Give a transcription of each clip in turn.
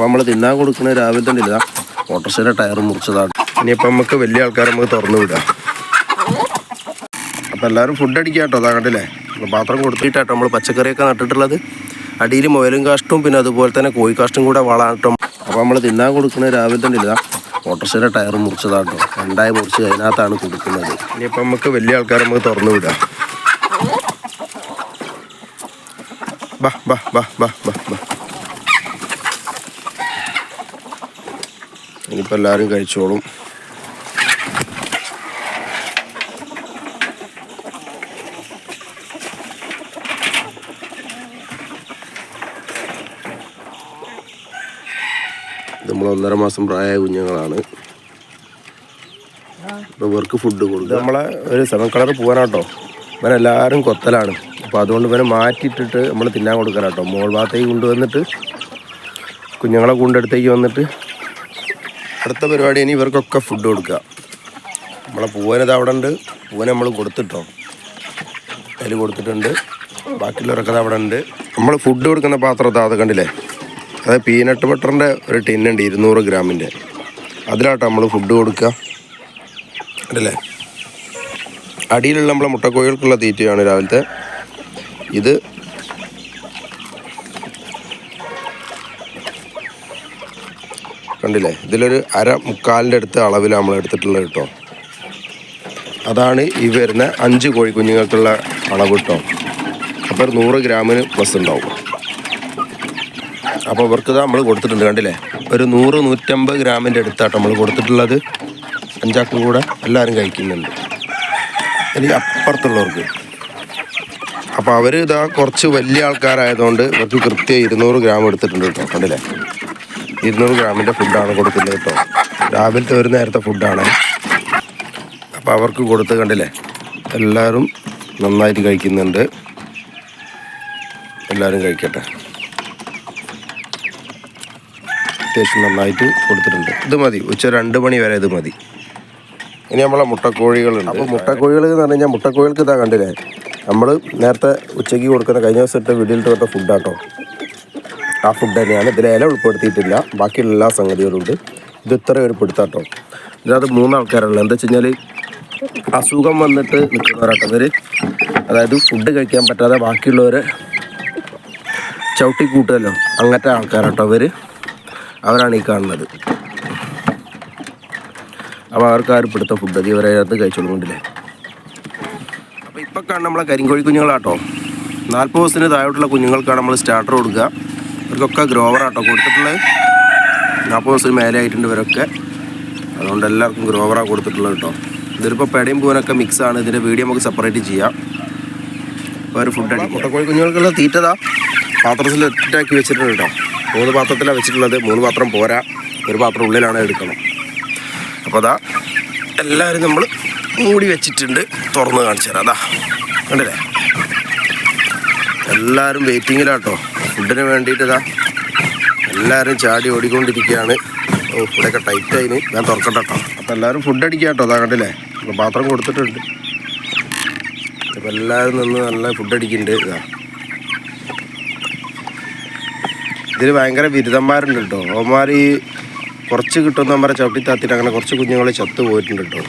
അപ്പോൾ നമ്മൾ തിന്നാൻ കൊടുക്കുന്ന രാവിലെ തന്നെ ഇല്ല. ഓട്ടോറിക്ഷയുടെ ടയർ മുറിച്ചതാണ്. ഇനിയിപ്പോൾ നമുക്ക് വലിയ ആൾക്കാരെ നമുക്ക് തുറന്നു വിടാം. അപ്പോൾ എല്ലാവരും ഫുഡ് അടിക്കുക കേട്ടോ അതാ കണ്ടില്ലേ? പാത്രം കൊടുത്തിട്ടാട്ടോ നമ്മൾ പച്ചക്കറിയൊക്കെ നട്ടിട്ടുള്ളത്. അടിയിൽ മുയലും കാഷ്ടവും പിന്നെ അതുപോലെ തന്നെ കോഴി കാഷ്ടും കൂടെ വളാട്ടോ അപ്പോൾ നമ്മൾ തിന്നാൻ കൊടുക്കുന്ന രാവിലെ തന്നെ ഇല്ല. ഓട്ടോറിക്ഷയുടെ ടയർ മുറിച്ചതാട്ടോ. രണ്ടായി മുറിച്ച് അതിനകത്താണ് കൊടുക്കുന്നത്. ഇനിയിപ്പോൾ നമുക്ക് വലിയ ആൾക്കാരെ നമുക്ക് തുറന്നു വിടാം. ബാ ബാ ബാ ബാ ബാ ബാ. ഇനിയിപ്പോൾ എല്ലാവരും കഴിച്ചോളും. നമ്മൾ ഒന്നര മാസം പ്രായമായ കുഞ്ഞുങ്ങളാണ്. ഇവർക്ക് ഫുഡ് കൊടുക്കും നമ്മളെ ഒരു സെവൻ കളർ പോകാനാട്ടോ ഇവനെ എല്ലാവരും കൊത്തലാണ്. അപ്പോൾ അതുകൊണ്ട് ഇവനെ മാറ്റിയിട്ടിട്ട് നമ്മൾ തിന്നാൻ കൊടുക്കാനാട്ടോ മോൾ ഭാഗത്തേക്ക് കൊണ്ടുവന്നിട്ട് കുഞ്ഞുങ്ങളെ കൊണ്ടെടുത്തേക്ക് വന്നിട്ട് അടുത്ത പരിപാടി ഇനി ഇവർക്കൊക്കെ ഫുഡ് കൊടുക്കുക. നമ്മളെ പൂവനത് അവിടെ ഉണ്ട്. പൂവനെ നമ്മൾ കൊടുത്തിട്ടോ. അതിൽ കൊടുത്തിട്ടുണ്ട്. ബാക്കിയുള്ളവരൊക്കെ അവിടെ ഉണ്ട്. നമ്മൾ ഫുഡ് കൊടുക്കുന്ന പാത്രത്തെ അത് കണ്ടില്ലേ? അത് പീനട്ട് ബട്ടറിന്റെ ഒരു ടിന്നുണ്ട് ഇരുന്നൂറ് ഗ്രാമിന്റെ അതിലാട്ടോ നമ്മൾ ഫുഡ് കൊടുക്കുക. കണ്ടില്ലേ? അടിയിലുള്ള നമ്മളെ മുട്ടക്കോഴികൾക്കുള്ള തീറ്റയാണ് രാവിലത്തെ. ഇത് കണ്ടില്ലേ? ഇതിലൊരു അര മുക്കാലിന്റെ അടുത്ത് അളവിൽ നമ്മൾ എടുത്തിട്ടുള്ളത് കേട്ടോ അതാണ് ഈ വരുന്ന അഞ്ച് കോഴിക്കുഞ്ഞുങ്ങൾക്കുള്ള അളവ് കേട്ടോ അപ്പോൾ ഒരു നൂറ് ഗ്രാമിന് പ്ലസ് ഉണ്ടാവും. അപ്പോൾ ഇവർക്ക് നമ്മൾ കൊടുത്തിട്ടുണ്ട് കണ്ടില്ലേ? ഒരു നൂറ് നൂറ്റമ്പത് ഗ്രാമിന്റെ അടുത്താട്ടോ നമ്മൾ കൊടുത്തിട്ടുള്ളത്. അഞ്ചാക്കും കൂടെ എല്ലാവരും കഴിക്കുന്നുണ്ട്. ഇനി അപ്പുറത്തുള്ളവർക്ക്. അപ്പോൾ അവർ ഇതാ കുറച്ച് വലിയ ആൾക്കാരായതുകൊണ്ട് ഇവർക്ക് കൃത്യം ഇരുന്നൂറ് ഗ്രാം എടുത്തിട്ടുണ്ട് കേട്ടോ കണ്ടില്ലേ? ഇരുന്നൂറ് ഗ്രാമിന്റെ ഫുഡാണ് കൊടുക്കുന്നത് കേട്ടോ. രാവിലത്തെ ഒരു നേരത്തെ ഫുഡാണ്. അപ്പോൾ അവർക്ക് കൊടുത്ത് കണ്ടില്ലേ? എല്ലാവരും നന്നായിട്ട് കഴിക്കുന്നുണ്ട്. എല്ലാവരും കഴിക്കട്ടെ. അത്യാവശ്യം നന്നായിട്ട് കൊടുത്തിട്ടുണ്ട്. ഇത് മതി. ഉച്ച രണ്ട് മണി വരെ ഇത് മതി. ഇനി നമ്മളെ മുട്ടക്കോഴികളുണ്ട്. അപ്പോൾ മുട്ടക്കോഴികൾ എന്ന് പറഞ്ഞു കഴിഞ്ഞാൽ മുട്ടക്കോഴികൾക്ക് ഇതാ കണ്ടില്ലേ? നമ്മൾ നേരത്തെ ഉച്ചയ്ക്ക് കൊടുക്കുന്ന കഴിഞ്ഞ ദിവസം ഇട്ട വീട്ടിലിട്ട് കൊടുത്ത ഫുഡാട്ടോ ആ ഫുഡ് തന്നെയാണ്. ഇതിൽ ഇല ഉൾപ്പെടുത്തിയിട്ടില്ല. ബാക്കിയുള്ള എല്ലാ സംഗതികളും ഉണ്ട്. ഇത് ഇത്ര ഒരു പിടുത്താട്ടോ ഇതിനകത്ത് മൂന്നാൾക്കാരുള്ളത് എന്താ വെച്ച് കഴിഞ്ഞാൽ അസുഖം വന്നിട്ട് നിൽക്കുന്നവരാട്ടവർ അതായത് ഫുഡ് കഴിക്കാൻ പറ്റാതെ ബാക്കിയുള്ളവരെ ചവിട്ടി കൂട്ടുമല്ലോ അങ്ങനത്തെ ആൾക്കാരാട്ടോ അവർ അവരാണ് ഈ കാണുന്നത്. അപ്പോൾ അവർക്ക് ആരും പിടുത്ത ഫുഡ് അത് അത് കഴിച്ചോളുകൊണ്ടില്ലേ അപ്പോൾ ഇപ്പോൾ കാണുന്ന നമ്മളെ കരിങ്കോഴി കുഞ്ഞുങ്ങളാട്ടോ നാൽപ്പത് ദിവസത്തിന് താഴോട്ടുള്ള കുഞ്ഞുങ്ങൾക്കാണ് നമ്മൾ സ്റ്റാർട്ടർ കൊടുക്കുക. ഇവർക്കൊക്കെ ഗ്രോവറാട്ടോ കൊടുത്തിട്ടുള്ളത്. നാൽപ്പത് ദിവസത്തിന് മേലെ ആയിട്ടുണ്ട് ഇവരൊക്കെ. അതുകൊണ്ട് എല്ലാവർക്കും ഗ്രോവറാണ് കൊടുത്തിട്ടുള്ളത് കേട്ടോ. ഇതിലിപ്പോൾ പെടയും പൂവനൊക്കെ മിക്സാണ് ഇതിന്റെ വീഡിയോ നമുക്ക് സെപ്പറേറ്റ് ചെയ്യാം. അപ്പോൾ ഒരു ഫുഡ് അടിക്കും. മുട്ടക്കോഴി കുഞ്ഞുങ്ങൾക്കുള്ള തീറ്റതാ. പാത്രത്തിൽ ഒറ്റാക്കി വെച്ചിട്ടുണ്ട് കേട്ടോ. മൂന്ന് പാത്രത്തിലാണ് വെച്ചിട്ടുള്ളത്. മൂന്ന് പാത്രം പോരാ. ഒരു പാത്രം ഉള്ളിലാണ് എടുക്കണം. അപ്പോൾ അതാ എല്ലാവരും നമ്മൾ മൂടി വെച്ചിട്ടുണ്ട്. തുറന്ന് കാണിച്ചു തരാം. അതാ കണ്ടില്ലേ? എല്ലാവരും വെയിറ്റിങ്ങിലാട്ടോ ഫുഡിന് വേണ്ടിയിട്ട് ഇതാ എല്ലാവരും ചാടി ഓടിക്കൊണ്ടിരിക്കുകയാണ്. ഓ ഇവിടെയൊക്കെ ടൈറ്റ് ആയിന് ഞാൻ തുറക്കട്ടെ കേട്ടോ. അപ്പോൾ എല്ലാവരും ഫുഡ് അടിക്കുക കേട്ടോ അതാ കണ്ടില്ലേ? പാത്രം കൊടുത്തിട്ടുണ്ട്. അപ്പോൾ എല്ലാവരും നിന്ന് നല്ല ഫുഡ് അടിക്കുന്നുണ്ട് ഇതാ. ഇതിൽ ഭയങ്കര ബിരുദന്മാരുണ്ട് കേട്ടോ. അവന്മാർ ഈ കുറച്ച് കിട്ടുന്ന അവന്മാരെ ചവിട്ടി താത്തിട്ട് അങ്ങനെ കുറച്ച് കുഞ്ഞുങ്ങൾ ചത്തു പോയിട്ടുണ്ട് കേട്ടോ.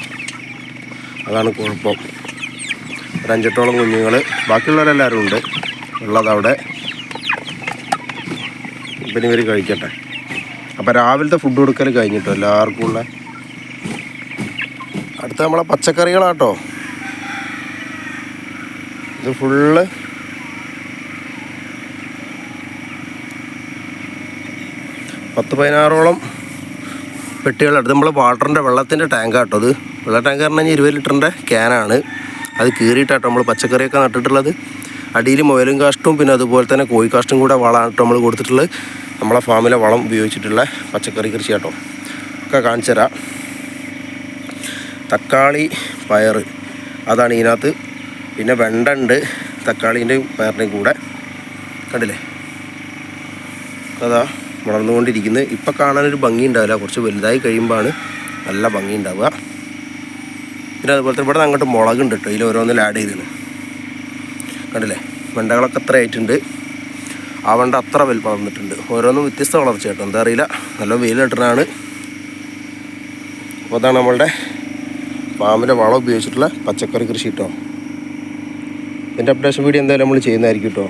അതാണ് കുഴപ്പം. ഒരു അഞ്ചെട്ടോളം കുഞ്ഞുങ്ങൾ ബാക്കിയുള്ളവരെല്ലാവരും ഉണ്ട്. ഉള്ളത് അവിടെ. ഇപ്പം ഇവർ കഴിക്കട്ടെ. അപ്പം രാവിലത്തെ ഫുഡ് കൊടുക്കൽ കഴിഞ്ഞിട്ടോ എല്ലാവർക്കും ഉള്ള? അടുത്ത നമ്മളെ പച്ചക്കറികളാട്ടോ. ഇത് ഫുള്ള് പത്ത് പതിനാറോളം പെട്ടികളെടുത്ത് നമ്മൾ വാട്ടറിന്റെ വെള്ളത്തിന്റെ ടാങ്കാട്ടോ അത് വെള്ള ടാങ്ക് പറഞ്ഞു കഴിഞ്ഞാൽ ഇരുപത് ലിറ്ററിന്റെ ക്യാനാണ് അത് കീറിയിട്ടാട്ടോ നമ്മൾ പച്ചക്കറിയൊക്കെ നട്ടിട്ടുള്ളത്. അടിയിൽ മുയലും കാഷ്ടവും പിന്നെ അതുപോലെ തന്നെ കോഴി കാഷ്ടവും കൂടെ വളമായിട്ട് നമ്മൾ കൊടുത്തിട്ടുള്ളത് നമ്മളെ ഫാമിലെ വളം ഉപയോഗിച്ചിട്ടുള്ള പച്ചക്കറി കൃഷി കേട്ടോ ഒക്കെ കാണിച്ചു തരാം. തക്കാളി പയർ അതാണ് ഇതിനകത്ത്. പിന്നെ വെണ്ട ഉണ്ട് തക്കാളീന്റെയും പയറിന്റെയും കൂടെ. കണ്ടില്ലേ? അതാ വളർന്നുകൊണ്ടിരിക്കുന്നത്. ഇപ്പം കാണാനൊരു ഭംഗി ഉണ്ടാവില്ല കുറച്ച് വലുതായി കഴിയുമ്പോഴാണ് നല്ല ഭംഗി ഉണ്ടാവുക പിന്നെ അതുപോലെ തന്നെ ഇവിടെ അങ്ങോട്ട് മുളകുണ്ട് കേട്ടോ. ഇതിൽ ഓരോന്നിൽ ആഡ് ചെയ്തിരുന്നു കണ്ടില്ലേ? വെണ്ടകളൊക്കെ അത്ര ആയിട്ടുണ്ട്. ആ വെണ്ട അത്ര വലിപ്പം വന്നിട്ടുണ്ട് ഓരോന്നും വ്യത്യസ്ത വളർച്ച കേട്ടോ. എന്താ അറിയില്ല. നല്ല വെയിൽ കിട്ടണതാണ് അപ്പോൾ അതാണ് നമ്മളുടെ പാമ്പിന്റെ വളം ഉപയോഗിച്ചിട്ടുള്ള പച്ചക്കറി കൃഷി കേട്ടോ. ഇതിന്റെ അപ്ഡേഷൻ വീഡിയോ എന്തായാലും നമ്മൾ ചെയ്യുന്നതായിരിക്കും കേട്ടോ.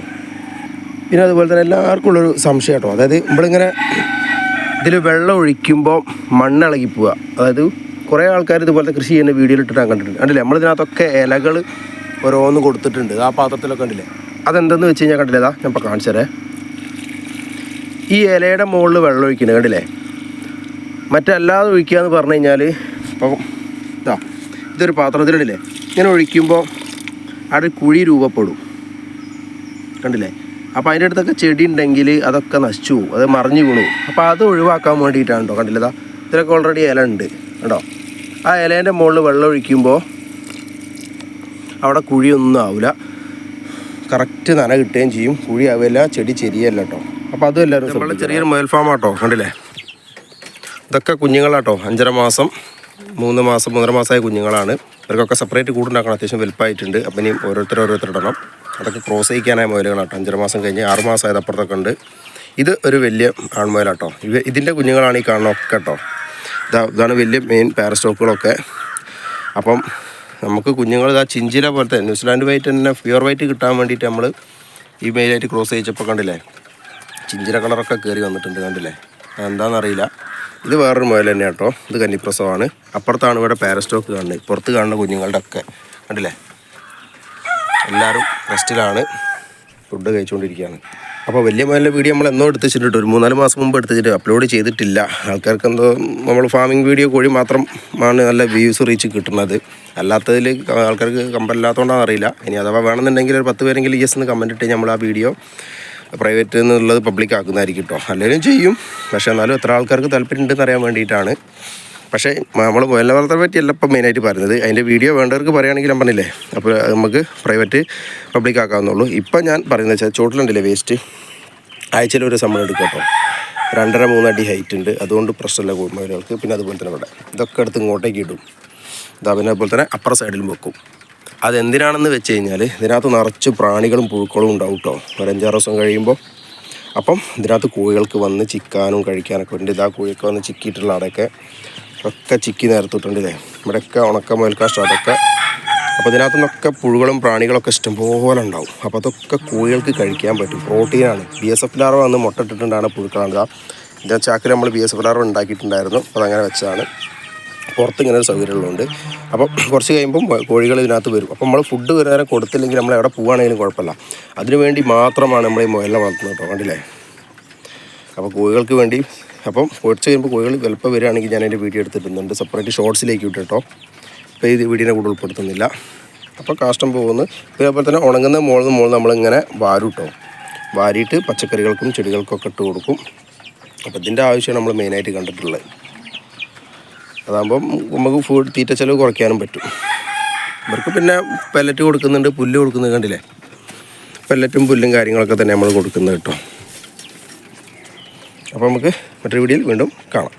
പിന്നെ അതുപോലെ തന്നെ എല്ലാവർക്കും ഉള്ളൊരു സംശയം കേട്ടോ. അതായത് നമ്മളിങ്ങനെ ഇതിൽ വെള്ളം ഒഴിക്കുമ്പോൾ മണ്ണ് ഇളകി പോവുക. അതായത് കുറേ ആൾക്കാർ ഇതുപോലത്തെ കൃഷി ചെയ്യുന്ന വീഡിയോയിൽ ഇട്ടിട്ടാണ് കണ്ടിട്ടുണ്ട്. കണ്ടില്ലേ? നമ്മളിതിനകത്തൊക്കെ ഇലകൾ ഓരോന്ന് കൊടുത്തിട്ടുണ്ട്. ആ പാത്രത്തിലൊക്കെ കണ്ടില്ലേ? അതെന്തെന്ന് വെച്ച് കഴിഞ്ഞാൽ കണ്ടില്ലേ? ഞാൻ ഇപ്പോൾ കാണിച്ചു തരേ. ഈ ഇലയുടെ മുകളിൽ വെള്ളം ഒഴിക്കുന്നത് കണ്ടില്ലേ? മറ്റല്ലാതെ ഒഴിക്കുക എന്ന് പറഞ്ഞു കഴിഞ്ഞാൽ ഇപ്പം ഇതാ ഇതൊരു പാത്രത്തിലിടില്ലേ ഇങ്ങനെ ഒഴിക്കുമ്പോൾ അവിടെ കുഴി രൂപപ്പെടും. കണ്ടില്ലേ? അപ്പോൾ അതിന്റെ അടുത്തൊക്കെ ചെടി ഉണ്ടെങ്കിൽ അതൊക്കെ നശിച്ചു അത് മറിഞ്ഞു വീണു അപ്പോൾ അത് ഒഴിവാക്കാൻ വേണ്ടിയിട്ടാണ് കേട്ടോ കണ്ടില്ലേ? ഇതാ ഇതിലൊക്കെ ഓൾറെഡി ഇല ഉണ്ട്. കേട്ടോ ആ ഇലേന്റെ മുകളിൽ വെള്ളം ഒഴിക്കുമ്പോൾ അവിടെ കുഴിയൊന്നും ആവില്ല കറക്റ്റ് നന കിട്ടുകയും ചെയ്യും. കുഴി ആവില്ല ചെടി ചെരിയല്ല കേട്ടോ. അപ്പോൾ അതും എല്ലാവരും നമ്മളെ ചെറിയൊരു മുയൽ ഫാം ആട്ടോ കണ്ടില്ലേ? ഇതൊക്കെ കുഞ്ഞുങ്ങളാട്ടോ അഞ്ചര മാസം മൂന്ന് മാസം മൂന്നര മാസമായ കുഞ്ഞുങ്ങളാണ്. ഇവർക്കൊക്കെ സെപ്പറേറ്റ് കൂടുണ്ടാക്കണം അത്യാവശ്യം വലുപ്പമായിട്ടുണ്ട്. അപ്പം ഇനി ഓരോരുത്തർ ഓരോരുത്തർ ഇടണം. അതൊക്കെ ക്രോസ് ചെയ്യിക്കാനായ മുയലുകളാട്ടോ അഞ്ചര മാസം കഴിഞ്ഞ് ആറ് മാസമായത് അപ്പുറത്തൊക്കെ ഉണ്ട്. ഇത് ഒരു വലിയ ആൺമുയലാട്ടോ. ഇവ ഇതിന്റെ കുഞ്ഞുങ്ങളാണ് ഈ കാണുന്നതൊക്കെ കേട്ടോ. ഇതാ ഇതാണ് വലിയ മെയിൻ പാരസ്റ്റോക്കുകളൊക്കെ അപ്പം നമുക്ക് കുഞ്ഞുങ്ങൾ ആ ചിഞ്ചില പോലത്തെ ന്യൂസിലാൻഡ് വൈറ്റ് തന്നെ പ്യുവർ വൈറ്റ് കിട്ടാൻ വേണ്ടിയിട്ട് നമ്മൾ ഈ മെയിലായിട്ട് ക്രോസ് ചെയ്യിച്ചപ്പോൾ കണ്ടില്ലേ? ചിഞ്ചിര കളറൊക്കെ കയറി വന്നിട്ടുണ്ട് കണ്ടില്ലേ? എന്താണെന്നറിയില്ല ഇത് വേറൊരു മുയൽ തന്നെ കേട്ടോ ഇത് കന്നിപ്രസവമാണ്. അപ്പുറത്താണ് ഇവിടെ പാരസ്റ്റോക്ക് കാണുന്നത്. പുറത്ത് കാണുന്ന കുഞ്ഞുങ്ങളുടെ ഒക്കെ കണ്ടില്ലേ എല്ലാവരും റെസ്റ്റിലാണ് ഫുഡ് കഴിച്ചുകൊണ്ടിരിക്കുകയാണ്. അപ്പോൾ വലിയ മോനിലെ വീഡിയോ നമ്മൾ എന്നോ എടുത്ത് വെച്ചിട്ടുണ്ട് ഒരു മൂന്നാൽ മാസം മുമ്പ് എടുത്ത് വെച്ചിട്ട് അപ്ലോഡ് ചെയ്തിട്ടില്ല. ആൾക്കാർക്ക് എന്തോ നമ്മൾ ഫാമിംഗ് വീഡിയോ കോഴി മാത്രം ആണ് നല്ല വ്യൂസ് റീച്ച് കിട്ടുന്നത്. അല്ലാത്തതിൽ ആൾക്കാർക്ക് കമ്പല്ലാത്തതുകൊണ്ടാണെന്ന് അറിയില്ല. ഇനി അഥവാ വേണമെന്നുണ്ടെങ്കിൽ ഒരു പത്ത് പേരെങ്കിലും യെസ് എന്ന് കമന്റ് ഇട്ട് നമ്മൾ ആ വീഡിയോ പ്രൈവറ്റ് എന്നുള്ളത് പബ്ലിക് ആക്കുന്നതായിരിക്കും കേട്ടോ അല്ലെങ്കിലും ചെയ്യും. പക്ഷേ എന്നാലും എത്ര ആൾക്കാർക്ക് താല്പര്യം ഉണ്ടെന്ന് അറിയാൻ വേണ്ടിയിട്ടാണ്. പക്ഷേ നമ്മൾ മുയലിനെ വളർത്താൻ പറ്റിയല്ല ഇപ്പം മെയിനായിട്ട് പറയുന്നത്. അതിന്റെ വീഡിയോ വേണ്ടവർക്ക് പറയുകയാണെങ്കിൽ ഞാൻ പറഞ്ഞില്ലേ? അപ്പോൾ നമുക്ക് പ്രൈവറ്റ് പബ്ലിക് ആക്കാവുന്നുള്ളൂ ഇപ്പം ഞാൻ പറയുന്നത് വെച്ചാൽ ചോട്ടിലുണ്ടല്ലേ വേസ്റ്റ് ആഴ്ചയിൽ ഒരു സമയം എടുക്കും കേട്ടോ. രണ്ടര മൂന്നടി ഹൈറ്റ് ഉണ്ട്. അതുകൊണ്ട് പ്രശ്നമില്ല മുയലുകൾക്ക് പിന്നെ അതുപോലെ തന്നെ ഇവിടെ. ഇതൊക്കെ എടുത്ത് ഇങ്ങോട്ടേക്ക് ഇടും. ഇതാ പിന്നെ അതുപോലെ തന്നെ അപ്പുറ സൈഡിലും വെക്കും. അതെന്തിനാണെന്ന് വെച്ച് കഴിഞ്ഞാൽ ഇതിനകത്ത് നിറച്ച് പ്രാണികളും പുഴുക്കളും ഉണ്ടാവും കേട്ടോ. ഒരു അഞ്ചാറ് ദിവസം കഴിയുമ്പോൾ അപ്പം ഇതിനകത്ത് കോഴികൾക്ക് വന്ന് ചിക്കാനും കഴിക്കാനൊക്കെ ഉണ്ട്. ഇതാ കോഴിയൊക്കെ വന്ന് ചിക്കിയിട്ടുള്ള അവിടെയൊക്കെ ഒക്കെ ചിക്കി നേരത്തിട്ടുണ്ട് ഇതേ ഇവിടെയൊക്കെ ഉണക്ക മുയൽക്കാഷ്ടം അതൊക്കെ അപ്പോൾ ഇതിനകത്തു നിന്നൊക്കെ പുഴുകളും പ്രാണികളൊക്കെ ഇഷ്ടംപോലെ ഉണ്ടാവും. അപ്പോൾ അതൊക്കെ കോഴികൾക്ക് കഴിക്കാൻ പറ്റും. പ്രോട്ടീനാണ് ബി എസ് എഫ് ലാർവ വന്ന് മുട്ട ഇട്ടിട്ടുണ്ടാണ് പുഴുക്കളാണ് ഇതാ ചാക്കിൽ നമ്മൾ ബി എസ് എഫ് ലാർവ ഉണ്ടാക്കിയിട്ടുണ്ടായിരുന്നു. അപ്പോൾ അതങ്ങനെ വെച്ചതാണ്. പുറത്ത് ഇങ്ങനെ ഒരു സൗകര്യമുള്ളതുകൊണ്ട് അപ്പോൾ കുറച്ച് കഴിയുമ്പം കോഴികൾ ഇതിനകത്ത് വരും. അപ്പോൾ നമ്മൾ ഫുഡ് വരെ കൊടുത്തില്ലെങ്കിൽ നമ്മൾ എവിടെ പോവുകയാണെങ്കിലും കുഴപ്പമില്ല. അതിനുവേണ്ടി മാത്രമാണ് നമ്മൾ ഈ മുയലിനെ വളർത്തുന്നത് കേട്ടോ. കണ്ടില്ലേ? അപ്പോൾ കോഴികൾക്ക് വേണ്ടി അപ്പം കുറച്ച് കഴിയുമ്പോൾ കോഴികൾ വലപ്പം വരികയാണെങ്കിൽ ഞാൻ അതിന്റെ വീഡിയോ എടുത്തിട്ടുണ്ട് സെപ്പറേറ്റ് ഷോർട്സിലേക്ക് ഇട്ട് കേട്ടോ അപ്പോൾ ഈ വീഡിയോനെ കൂടെ ഉൾപ്പെടുത്തുന്നില്ല. അപ്പോൾ കാഷ്ടം പോകുന്നു. അതുപോലെ തന്നെ ഉണങ്ങുന്ന മുകളിൽ നിന്ന് നമ്മളിങ്ങനെ വാരും കേട്ടോ വാരിയിട്ട് പച്ചക്കറികൾക്കും ചെടികൾക്കൊക്കെ ഇട്ട് കൊടുക്കും. അപ്പോൾ ഇതിന്റെ ആവശ്യമാണ് നമ്മൾ മെയിനായിട്ട് കണ്ടിട്ടുള്ളത്. അതാകുമ്പം നമുക്ക് ഫുഡ് തീറ്റ ചിലവ് കുറയ്ക്കാനും പറ്റും. ഇവർക്ക് പിന്നെ പെല്ലറ്റ് കൊടുക്കുന്നുണ്ട് പുല്ല് കൊടുക്കുന്നത് കണ്ടില്ലേ? പെല്ലറ്റും പുല്ലും കാര്യങ്ങളൊക്കെ തന്നെ നമ്മൾ കൊടുക്കുന്നത് കേട്ടോ. അപ്പോൾ നമുക്ക് മറ്റൊരു വീഡിയോയിൽ വീണ്ടും കാണാം.